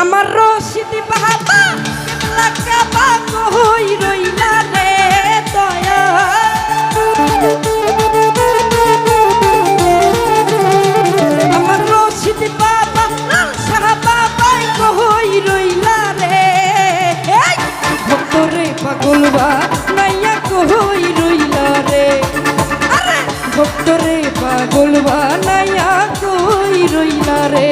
আমার রশিদ বাবা কাবা কই রইলা রে দয়া? আমার রশিদ বাবা সাহা বাবা কই রইলা রে? ভক্তরে পাগল বা নাইয়া কই রইলা রে? ভক্তরে পাগল বা নাইয়া কই রইলা রে?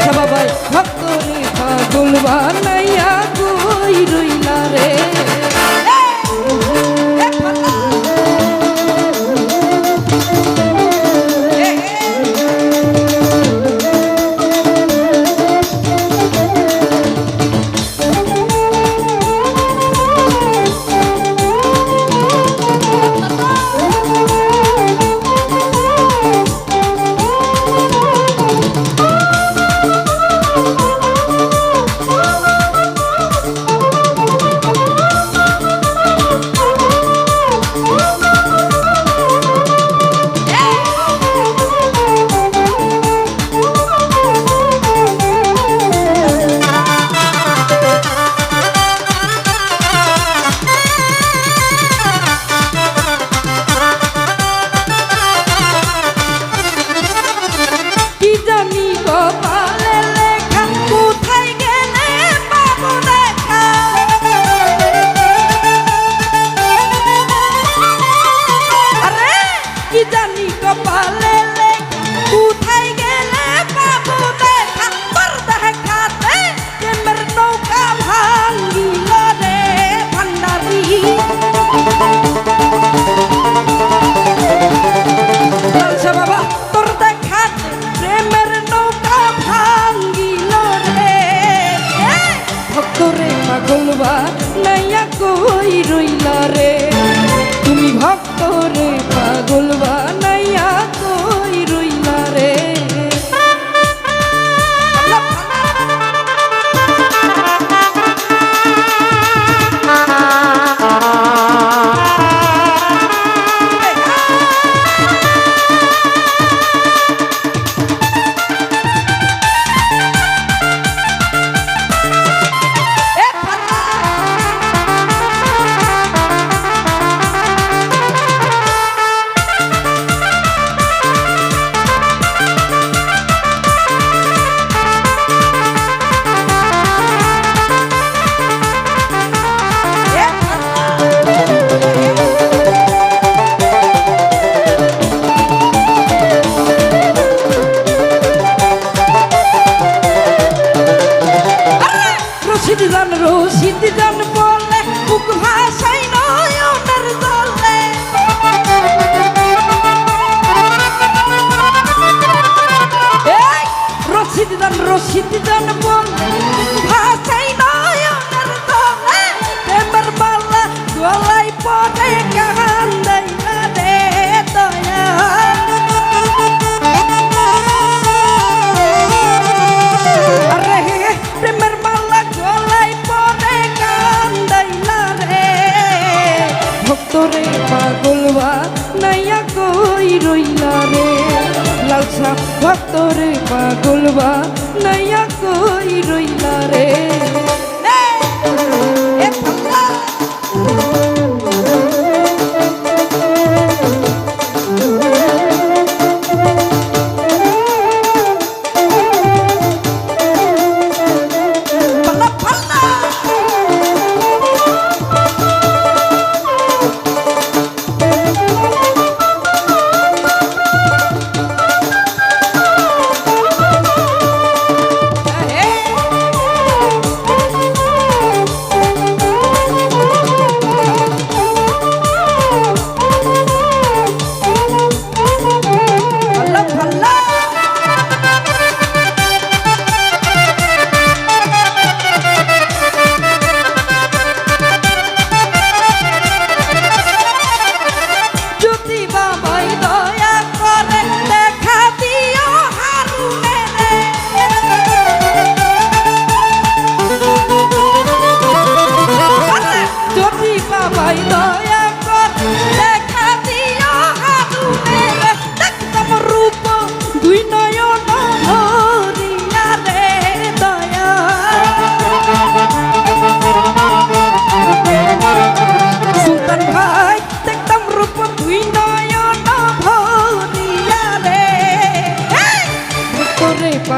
সবাই ভক্ত নিশা দুলবা সিদ্ধন রো সিদ্ধন বলে বুক ভাষায় নয়নের জলে রসিদ্ধন রসিদ্ধন বলে লালসা ভক্তরে পাগলবা নাইয়া কই রইলা রে?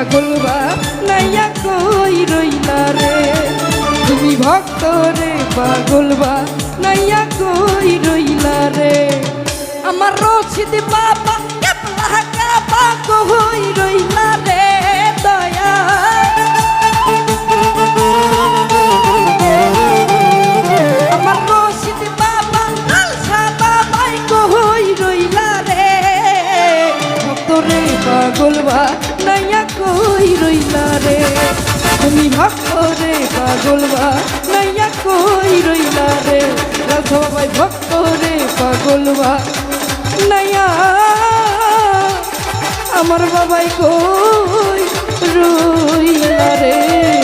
পাগলবা নাইয়া কই রইলা রে? তুমি ভক্তরে পাগলবা নাইয়া কই রইলা রে? আমার রশিদ বাবা কেপলা কাবা কই রইলা রে দয়া আমার রে? নাইয়া কই রইলা রে তুমি ভক্তরে পাগলবা নাইয়া কই রইলা রে লালসা বাবাই ভক্তরে পাগলবা নাইয়া আমার বাবাই কই রইলা রে